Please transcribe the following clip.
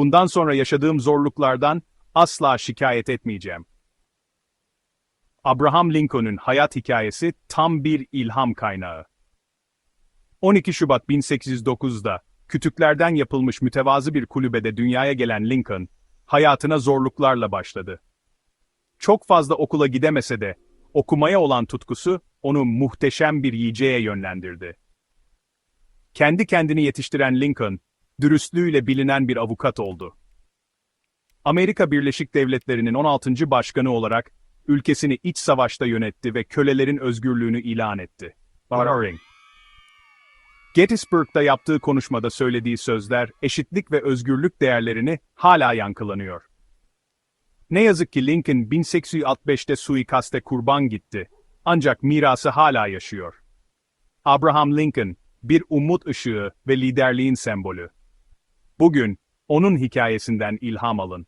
Bundan sonra yaşadığım zorluklardan asla şikayet etmeyeceğim. Abraham Lincoln'un hayat hikayesi tam bir ilham kaynağı. 12 Şubat 1809'da kütüklerden yapılmış mütevazı bir kulübede dünyaya gelen Lincoln, hayatına zorluklarla başladı. Çok fazla okula gidemese de, okumaya olan tutkusu onu muhteşem bir yiyeceğe yönlendirdi. Kendi kendini yetiştiren Lincoln, dürüstlüğüyle bilinen bir avukat oldu. Amerika Birleşik Devletleri'nin 16. başkanı olarak ülkesini iç savaşta yönetti ve kölelerin özgürlüğünü ilan etti. Barring. Gettysburg'da yaptığı konuşmada söylediği sözler eşitlik ve özgürlük değerlerini hala yankılanıyor. Ne yazık ki Lincoln 1865'te suikaste kurban gitti. Ancak mirası hala yaşıyor. Abraham Lincoln, bir umut ışığı ve liderliğin sembolü. Bugün, onun hikayesinden ilham alın.